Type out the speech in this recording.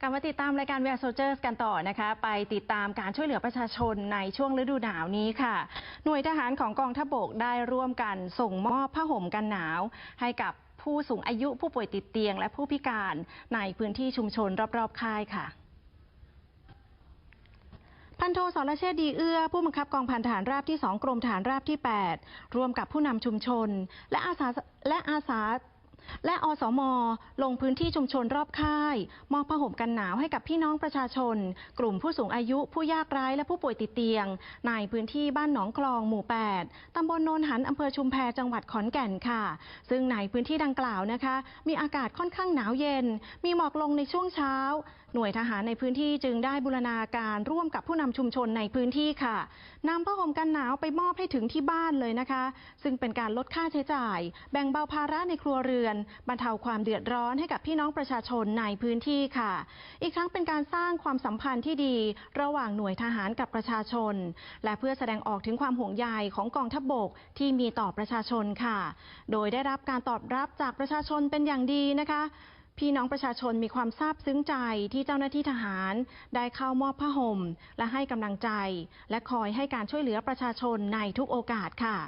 กลับมาติดตามรายการ We Are Soldiers กันต่อนะคะ ไปติดตามการช่วยเหลือประชาชนในช่วงฤดูหนาวนี้ค่ะ หน่วยทหารของกองทัพบกได้ร่วมกันส่งมอบผ้าห่มกันหนาว ให้กับผู้สูงอายุผู้ป่วยติดเตียง และผู้พิการในพื้นที่ชุมชนรอบๆค่ายค่ะพันโทสรเชษดีเอื้อ ผู้บังคับกองพันทหารราบที่ 2 กรมทหารราบที่ 8 ร่วมกับผู้นำชุมชน และอาสาและอาสา และอสม ลงพื้นที่ชุมชนรอบค่าย มอบผ้าห่มกันหนาวให้กับพี่น้องประชาชน กลุ่มผู้สูงอายุผู้ยากไร้และผู้ป่วยติดเตียง ในพื้นที่บ้านหนองคลองหมู่ 8 ตำบลโนนหันอำเภอชุมแพจังหวัดขอนแก่นค่ะ ซึ่งในพื้นที่ดังกล่าวนะคะ มีอากาศค่อนข้างหนาวเย็น มีหมอกลงในช่วงเช้า หน่วยทหารในพื้นที่จึงได้บูรณาการร่วมกับผู้นำชุมชนในพื้นที่ค่ะนำผ้าห่มกันหนาวไปมอบให้ถึงที่บ้านเลยนะคะ ซึ่งเป็นการลดค่าใช้จ่าย แบ่งเบาภาระในครัวเรือนบรรเทาความเดือดร้อนให้กับพี่น้องประชาชนในพื้นที่ค่ะ อีกทั้งเป็นการสร้างความสัมพันธ์ที่ดีระหว่างหน่วยทหารกับประชาชน และเพื่อแสดงออกถึงความห่วงใยของกองทัพบกที่มีต่อประชาชนค่ะ โดยได้รับการตอบรับจากประชาชนเป็นอย่างดีนะคะพี่น้องประชาชนมีความซาบซึ้งใจที่เจ้าหน้าที่ทหาร ได้เข้ามอบผ้าห่ม และให้กำลังใจ และคอยให้การช่วยเหลือประชาชนในทุกโอกาสค่ะ